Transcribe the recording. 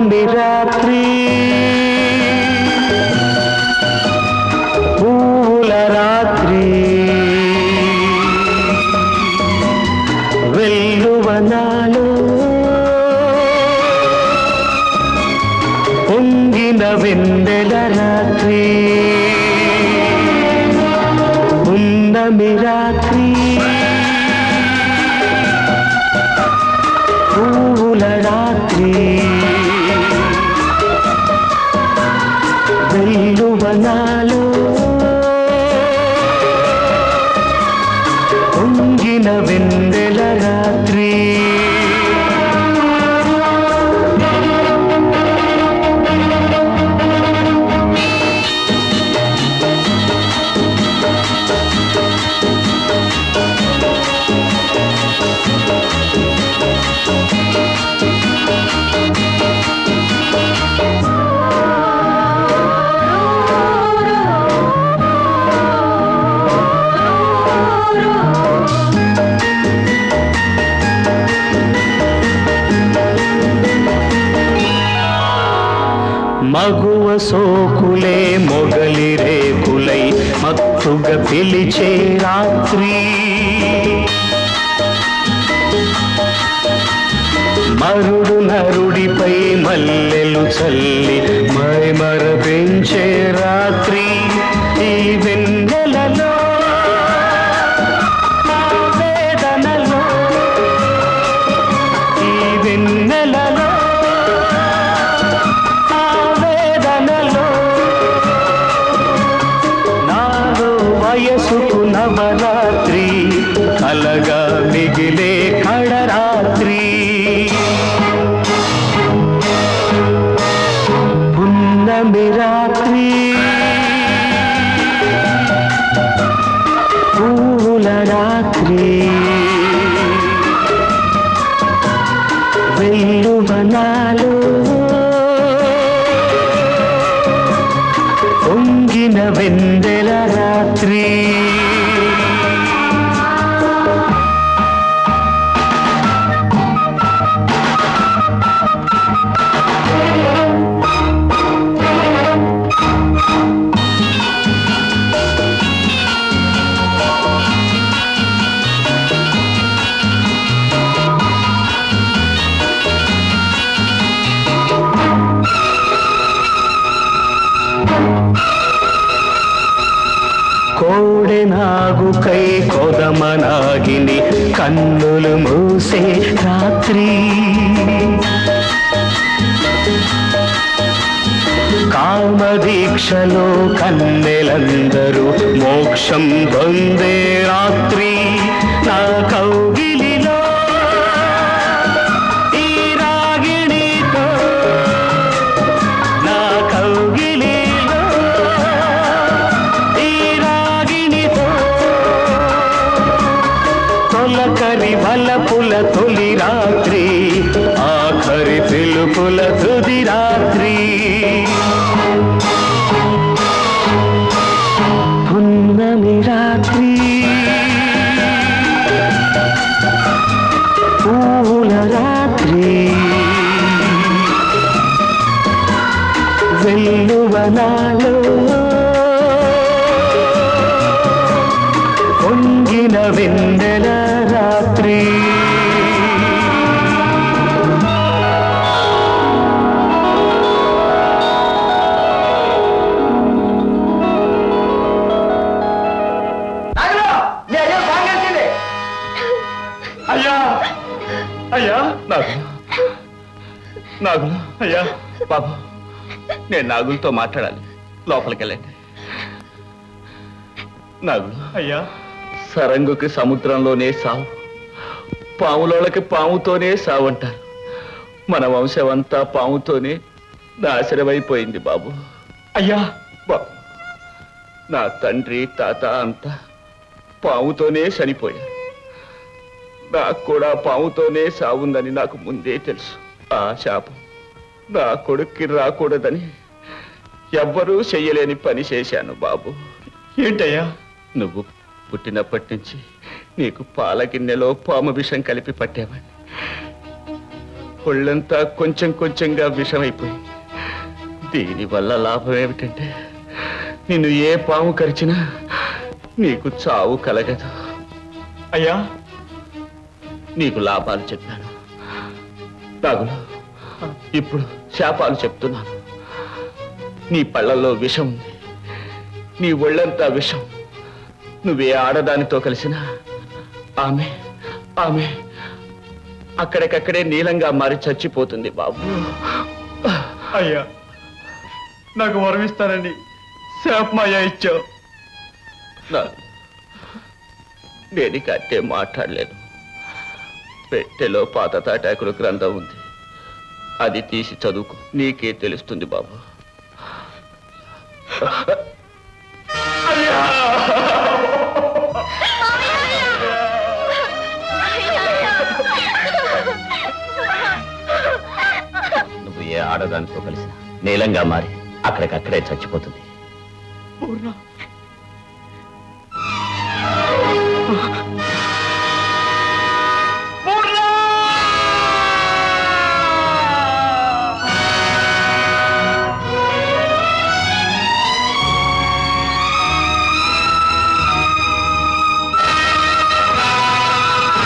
పున్నమి రాత్రి పూల రాత్రి. వెల్లువనాలు పొంగిన వెందెల రాత్రి. పున్నమి రాత్రి వెల్లువనాలు మగువ సోకులే మొగలి రేకులై మత్తుగా పిలిచే రాత్రి. మరుడు నరుడిపై మల్లెలు చల్లి మై మర పెంచేరా వయసుకు నవరాత్రి కలగా మిగిలే కడరాత్రి. పున్నమి రాత్రి పూల రాత్రి వెల్లువనాలు తోడెనాగు కై కొదమనాగిని కన్నులు మూసే రాత్రి. కామదీక్షలో కన్నెలందరూ మోక్షం పొందే రాత్రి. నా కౌగి పిలుపుల తుది రాత్రి. పున్నమి రాత్రి. పూల రాత్రి. వెల్లువనాలు పొంగిన వెన్నెల నాగులు. నాగులు అయ్యా బాబు నేను నాగులతో మాట్లాడాలి. లోపలికి వెళ్ళండి నాగులు అయ్యా సరంగుకి సముద్రంలోనే సావు. పాములోళ్ళకి పాముతోనే సావు అంటారు మన వంశం అంతా పాముతోనే నాశనమైపోయింది బాబు. అయ్యా! బాబు నా తండ్రి తాత అంతా పాముతోనే చనిపోయారు. నాకు కూడా పాముతోనే సావుందని నాకు ముందే తెలుసు. ఆ శాపం నా కొడుక్కి రాకూడదని ఎవ్వరూ చెయ్యలేని పని చేశాను బాబు. ఏంటయ్యా? నువ్వు పుట్టినప్పటి నుంచి నీకు పాల గిన్నెలో పాము విషం కలిపి పట్టేవాడిని ఒళ్ళంతా కొంచెం కొంచెంగా విషమైపోయి. దీనివల్ల లాభం ఏమిటంటే నిన్ను ఏ పాము కరిచినా నీకు చావు కలగదు. అయ్యా నీకు లాభాలు చెప్పాను. నాగులు ఇప్పుడు శాపాలు చెప్తున్నాను. నీ పళ్ళల్లో విషం ఉంది. నీ ఒళ్ళంతా విషం. నువ్వే ఆడదానితో కలిసిన ఆమె ఆమె అక్కడికక్కడే నీలంగా మారి చచ్చిపోతుంది బాబు. అయ్యా నాకు వరమిస్తానని శాపమయ్యా ఇచ్చావు. నేను అట్టే మాట్లాడలేను. పెట్టెలో పాత తాటాకుల గ్రంథం ఉంది. అది తీసి చదువుకు. నీకే తెలుస్తుంది బాబు. నువ్వు ఏ ఆడదానితో కలిసి నీలంగా మారి అక్కడికక్కడే చచ్చిపోతుంది. పూర్ణ